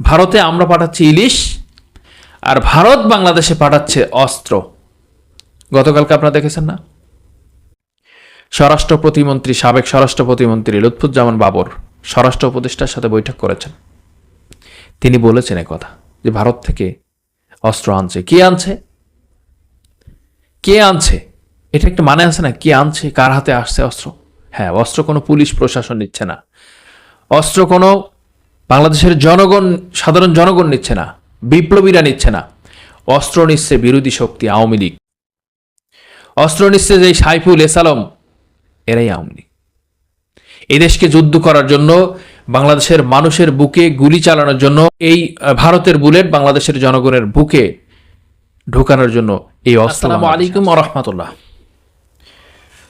ভারতে আমরা পাঠাচ্ছি ইলিশ আর ভারত বাংলাদেশে পাঠাচ্ছে অস্ত্র। গতকালকে আপনারা দেখেছেন না? স্বরাষ্ট্র প্রতিমন্ত্রী, সাবেক স্বরাষ্ট্র প্রতিমন্ত্রী লুৎফুজ্জামান বাবর স্বরাষ্ট্র উপদেষ্টার সাথে বৈঠক করেছেন। তিনি বলেছেন কথা, যে ভারত থেকে অস্ত্র আনছে। কে আনছে? কে আনছে? এটা একটা মানে আছে না? কে আনছে? কার হাতে আসছে অস্ত্র? হ্যাঁ অস্ত্র কোনো পুলিশ প্রশাসন নিচ্ছে না। অস্ত্র কোনো বাংলাদেশের জনগণ সাধারণ জনগণ নিচ্ছে না বিপ্লবীরা নিচ্ছে না। অস্ত্র নিচ্ছে বিরোধী শক্তি আওয়ামী লীগ। অস্ত্র নিচ্ছে যে সাইফুল এসালম এরাই আওয়ামী লীগ। এদেশকে যুদ্ধ করার জন্য বাংলাদেশের মানুষের বুকে গুলি চালানোর জন্য এই ভারতের বুলেট বাংলাদেশের জনগণের বুকে ঢোকানোর জন্য এই অস্ত্র আলাইকুম রহমতুল্লাহ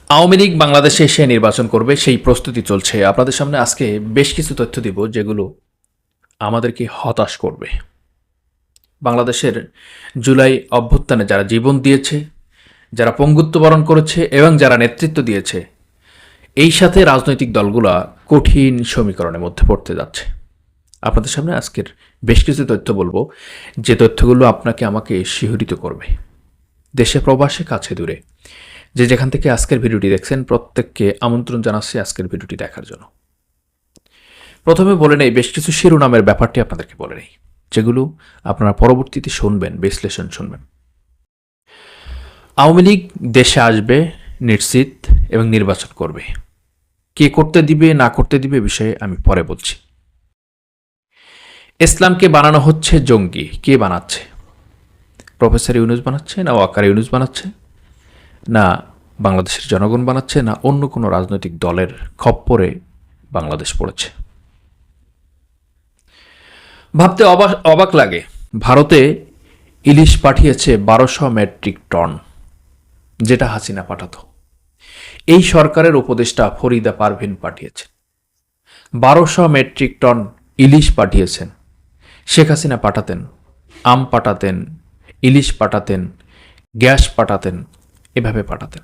আওয়ামী লীগ বাংলাদেশে এসে নির্বাচন করবে সেই প্রস্তুতি চলছে। আপনাদের সামনে আজকে বেশ কিছু তথ্য দিব যেগুলো আমাদেরকে হতাশ করবে। বাংলাদেশের জুলাই অভ্যুত্থানে যারা জীবন দিয়েছে, যারা পঙ্গুত্ব বরণ করেছে এবং যারা নেতৃত্ব দিয়েছে, এই সাথে রাজনৈতিক দলগুলা কঠিন সমীকরণের মধ্যে পড়তে যাচ্ছে। আপনাদের সামনে আজকের বেশ কিছু তথ্য বলব। যে তথ্যগুলো আপনাকে আমাকে শিহরিত করবে। দেশে প্রবাসে কাছে দূরে। যে যেখান থেকে আজকের ভিডিওটি দেখছেন, প্রত্যেককে আমন্ত্রণ জানাচ্ছি আজকের ভিডিওটি দেখার জন্য। প্রথমে বলে নেই, বেশ কিছু শিরোনামের ব্যাপারটি আপনাদেরকে বলে নেই, যেগুলো আপনারা পরবর্তীতে শুনবেন, বিশ্লেষণ শুনবেন। আওয়ামী লীগ দেশে আসবে, নিশ্চিত, এবং নির্বাচন করবে। কে করতে দিবে, না করতে দিবে বিষয়ে আমি পরে বলছি। ইসলামকে বানানো হচ্ছে জঙ্গি, কে বানাচ্ছে? প্রফেসর ইউনুস বানাচ্ছে, না ওয়াকার ইউনুস বানাচ্ছে? না বাংলাদেশের জনগণ বানাচ্ছে, না অন্য কোনো রাজনৈতিক দলের খপ্পরে বাংলাদেশ পড়েছে? ভাবতে অবাক অবাক লাগে। ভারতে ইলিশ পাঠিয়েছে বারোশো মেট্রিক টন, যেটা হাসিনা পাঠাতো। এই সরকারের উপদেষ্টা ফরিদা পারভিন পাঠিয়েছেন। বারোশো মেট্রিক টন ইলিশ পাঠিয়েছেন। শেখ হাসিনা পাঠাতেন, আম পাঠাতেন, ইলিশ পাঠাতেন, গ্যাস পাঠাতেন, এভাবে পাঠাতেন।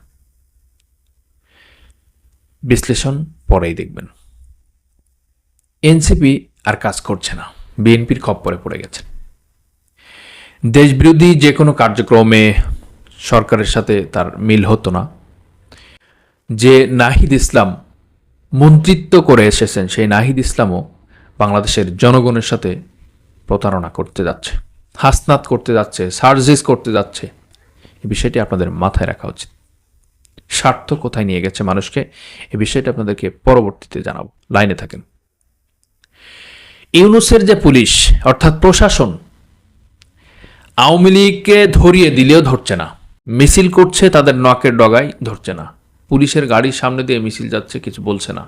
বিশ্লেষণ পরেই দেখবেন। এনসিপি আর কাজ করছে না। বিএনপির খপ্পরে পড়ে গেছেন দেশবিরোধী যে কোনো কার্যক্রমে সরকারের সাথে তার মিল হতো না। যে নাহিদ ইসলাম মন্ত্রিত্ব করে এসেছেন, সেই নাহিদ ইসলামও বাংলাদেশের জনগণের সাথে প্রতারণা করতে যাচ্ছে, হাসনাত করতে যাচ্ছে, সার্জিস করতে যাচ্ছে। এই বিষয়টি আপনাদের মাথায় রাখা উচিত। স্বার্থ কোথায় নিয়ে গেছে মানুষকে? এই বিষয়টি আপনাদেরকে পরবর্তীতে জানাব। লাইনে থাকেন। ইউনুসের যে পুলিশ, অর্থাৎ প্রশাসন, আওয়ামী লীগকে ধরিয়ে দিলেও ধরছে না। মিছিল করছে, তাদের নকের ডগায় ধরছে না। পুলিশের গাড়ির সামনে দিয়ে মিছিল যাচ্ছে, কিছু বলছে না।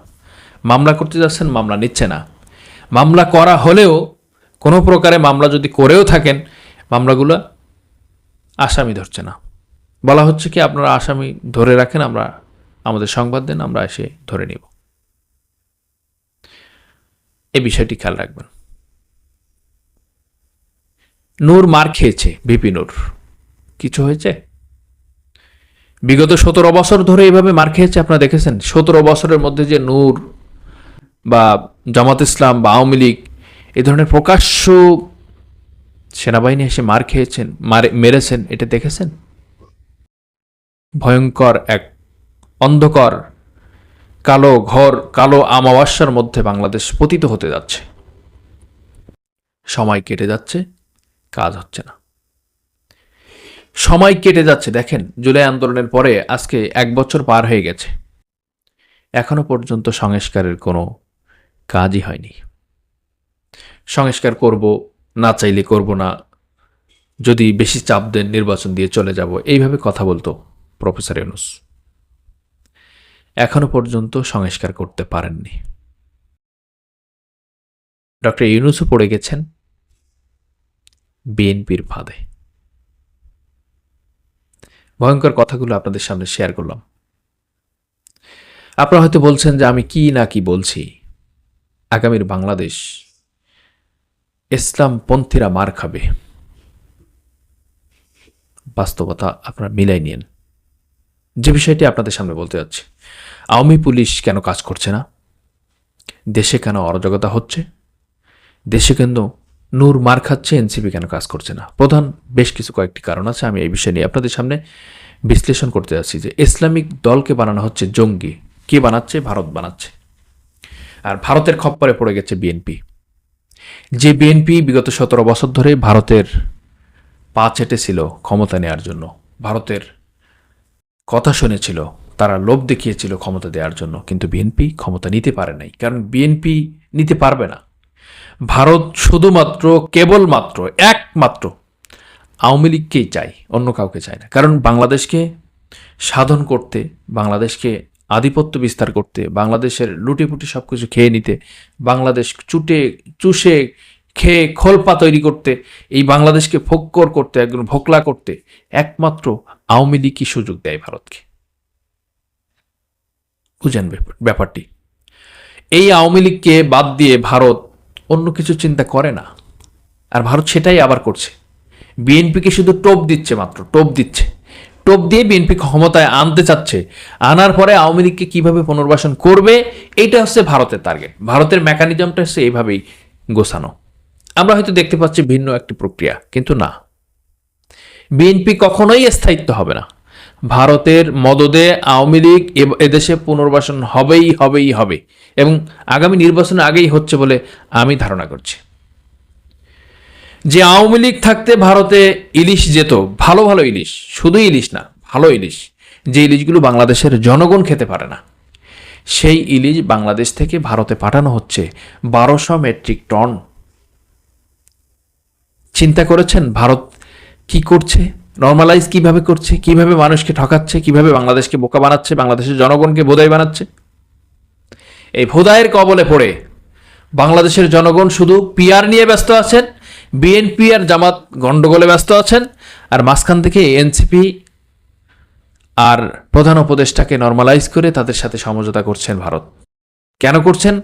মামলা করতে যাচ্ছেন, মামলা নিচ্ছে না। মামলা করা হলেও, কোনো প্রকারে মামলা যদি করেও থাকেন, মামলাগুলো আসামি ধরছে না। বলা হচ্ছে কি, আপনারা আসামি ধরে রাখেন, আমরা, আমাদের সংবাদ দেন, আমরা এসে ধরে নিব। এই বিষয়টি খেয়াল রাখবেন। নূর মার খেয়েছে, ভিপি নূর। কিছু হয়েছে? বিগত সতেরো বছর ধরে এভাবে মার খেয়েছে, আপনারা দেখেছেন? সতেরো বছরের মধ্যে যে নূর বা জামাত ইসলাম বা আওয়ামী লীগ, এ ধরনের প্রকাশ্য সেনাবাহিনী এসে মার খেয়েছেন, মারে, মেরেছেন, এটা দেখেছেন? ভয়ঙ্কর এক অন্ধকার কালো ঘর, কালো আমাবাস্যার মধ্যে বাংলাদেশ পতিত হতে যাচ্ছে। সময় কেটে যাচ্ছে, কাজ হচ্ছে না। সময় কেটে যাচ্ছে, দেখেন, জুলাই আন্দোলনের পরে আজকে এক বছর পার হয়ে গেছে। এখনও পর্যন্ত সংস্কারের কোনো কাজই হয়নি। সংস্কার করব, না চাইলে করব না, যদি বেশি চাপ দেন নির্বাচন দিয়ে চলে যাব, এইভাবে কথা বলতো প্রফেসর ইউনুস। এখনও পর্যন্ত সংস্কার করতে পারেননি। ডক্টর ইউনুসও পড়ে গেছেন বিএনপির ফাঁদে। ভয়ঙ্কর কথাগুলো আপনাদের সামনে শেয়ার করলাম। আপনারা হয়তো বলছেন যে আমি কি না কি বলছি। আগামীর বাংলাদেশ ইসলামপন্থীরা মার খাবে। বাস্তবতা আপনারা মিলাই নিন। যে বিষয়টি আপনাদের সামনে বলতে যাচ্ছি, আওয়ামী পুলিশ কেন কাজ করছে না? দেশে কেন অরাজকতা হচ্ছে? দেশে কেন নূর মার খাচ্ছে, এনসিপি কেন কাজ করছে না? প্রধান বেশ কিছু কয়েকটি কারণ আছে, আমি এই বিষয় নিয়ে আপনাদের সামনে বিশ্লেষণ করতে যাচ্ছি যে ইসলামিক দলকে বানানো হচ্ছে জঙ্গি। কে বানাচ্ছে? ভারত বানাচ্ছে। আর ভারতের খপ্পরে পড়ে গেছে বিএনপি। যে বিএনপি বিগত সতেরো বছর ধরে ভারতের পা চেটেছিল ক্ষমতা নেওয়ার জন্য, ভারতের কথা শুনেছিল, তারা লোভ দেখিয়েছিল ক্ষমতা দেওয়ার জন্য, কিন্তু বিএনপি ক্ষমতা নিতে পারে নাই, কারণ বিএনপি নিতে পারবে না। ভারত শুধুমাত্র, কেবলমাত্র, একমাত্র আওয়ামী লীগকেই চাই অন্য কাউকে চায় না। কারণ বাংলাদেশকে সাধন করতে, বাংলাদেশকে আধিপত্য বিস্তার করতে, বাংলাদেশের লুটেপুটি সব কিছু খেয়ে নিতে, বাংলাদেশ চুটে, চুষে, খেয়ে খোলপা তৈরি করতে, এই বাংলাদেশকে ফক্কর করতে, একদম ভোকলা করতে, একমাত্র আওয়ামী লীগই সুযোগ দেয় ভারতকে? বুঝেন ব্যাপারটি। এই আওয়ামী লীগকে বাদ দিয়ে ভারত অন্য কিছু চিন্তা করে না। আর ভারত সেটাই আবার করছে। বিএনপিকে শুধু টোপ দিচ্ছে মাত্র, টোপ দিচ্ছে। টোপ দিয়ে বিএনপি ক্ষমতায় আনতে চাচ্ছে। আনার পরে আওয়ামী লীগকে কীভাবে পুনর্বাসন করবে এইটা হচ্ছে ভারতের টার্গেট ভারতের মেকানিজমটা হচ্ছে এইভাবেই গোছানো। আমরা হয়তো দেখতে পাচ্ছি ভিন্ন একটি প্রক্রিয়া, কিন্তু না। বিএনপি কখনোই স্থায়িত্ব হবে না। ভারতের মদদে আওয়ামী লীগ এদেশে পুনর্বাসন হবেই হবেই হবে এবং আগামী নির্বাচন আগেই হচ্ছে বলে আমি ধারণা করছি। যে আওয়ামী লীগ থাকতে ভারতে ইলিশ যেত, ভালো ভালো ইলিশ, শুধু ইলিশ না, ভালো ইলিশ, যে ইলিশগুলো বাংলাদেশের জনগণ খেতে পারে না। সেই ইলিশ বাংলাদেশ থেকে ভারতে পাঠানো হচ্ছে বারোশো মেট্রিক টন। চিন্তা করেছেন ভারত কি করছে? নর্মালাইজ কীভাবে করছে? কীভাবে মানুষকে ঠকাচ্ছে? কীভাবে বাংলাদেশকে বোকা বানাচ্ছে? বাংলাদেশের জনগণকে বোধাই বানাচ্ছে? এই ভোদায়ের কবলে পড়ে বাংলাদেশের জনগণ শুধু পিআর নিয়ে ব্যস্ত আছেন বিএনপি আর জামাত গন্ডগোলে ব্যস্ত আছেন, আর মাঝখান থেকে এনসিপি আর প্রধান উপদেষ্টাকে নর্মালাইজ করে তাদের সাথে সমঝোতা করছেন ভারত। কেন করছেন?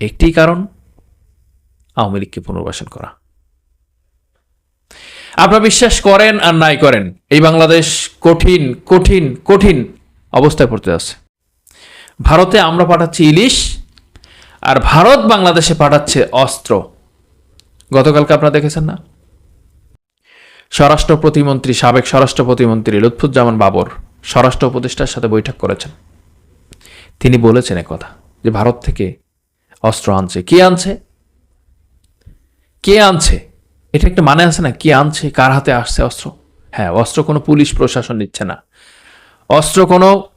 একটি কারণ, আওয়ামী লীগকে পুনর্বাসন করা। আপনারা বিশ্বাস করেন আর নাই করেন, এই বাংলাদেশ কঠিন কঠিন কঠিন অবস্থায় পড়তে আছে ভারতে আমরা পাঠাচ্ছি ইলিশ, আর ভারত বাংলাদেশে পাঠাচ্ছে অস্ত্র। গতকালকে আপনারা দেখেছেন না? স্বরাষ্ট্র প্রতিমন্ত্রী, সাবেক স্বরাষ্ট্র প্রতিমন্ত্রী লুৎফুজ্জামান বাবর স্বরাষ্ট্র উপদেষ্টার সাথে বৈঠক করেছেন। তিনি বলেছেন কথা, যে ভারত থেকে অস্ত্র আনছে। কে আনছে? কে আনছে? এটা একটা মানে আছে না, কে আনছে, কার হাতে আসছে অস্ত্র? হ্যাঁ অস্ত্র কোনো পুলিশ প্রশাসন নিচ্ছে না। অস্ত্র কোনো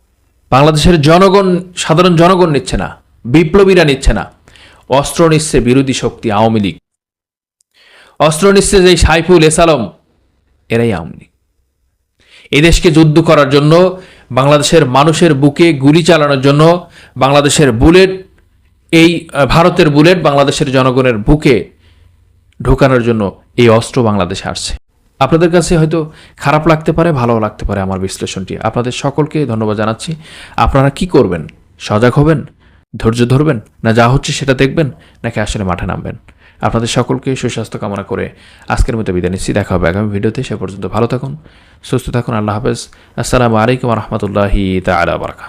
বাংলাদেশের জনগণ, সাধারণ জনগণ নিচ্ছে না, বিপ্লবীরা নিচ্ছে না। অস্ত্র নিচ্ছে বিরোধী শক্তি আওয়ামী লীগ। অস্ত্র নিচ্ছে যে সাইফুল এসালম, এরাই আওয়ামী লীগ। এদেশকে যুদ্ধ করার জন্য, বাংলাদেশের মানুষের বুকে গুলি চালানোর জন্য, বাংলাদেশের বুলেট, এই, ভারতের বুলেট বাংলাদেশের জনগণের বুকে ঢোকানোর জন্য এই অস্ত্র বাংলাদেশে আসছে। আপনাদের কাছে হয়তো খারাপ লাগতে পারে ভালো লাগতে পারে আমার বিশ্লেষণটি। আপনাদের সকলকে ধন্যবাদ জানাচ্ছি। আপনারা কি করবেন? সজাগ হবেন? ধৈর্য ধরবেন? না যা হচ্ছে সেটা দেখবেন? নাকি আসলে মাঠে নামবেন? আপনাদের সকলকে সুস্বাস্থ্য কামনা করে আজকের মতো বিদায় নিচ্ছি। দেখা হবে আগামী ভিডিওতে। সে পর্যন্ত ভালো থাকুন, সুস্থ থাকুন। আল্লাহ হাফেজ। আসসালামু আলাইকুম রহমতুল্লাহি তালা বারাকা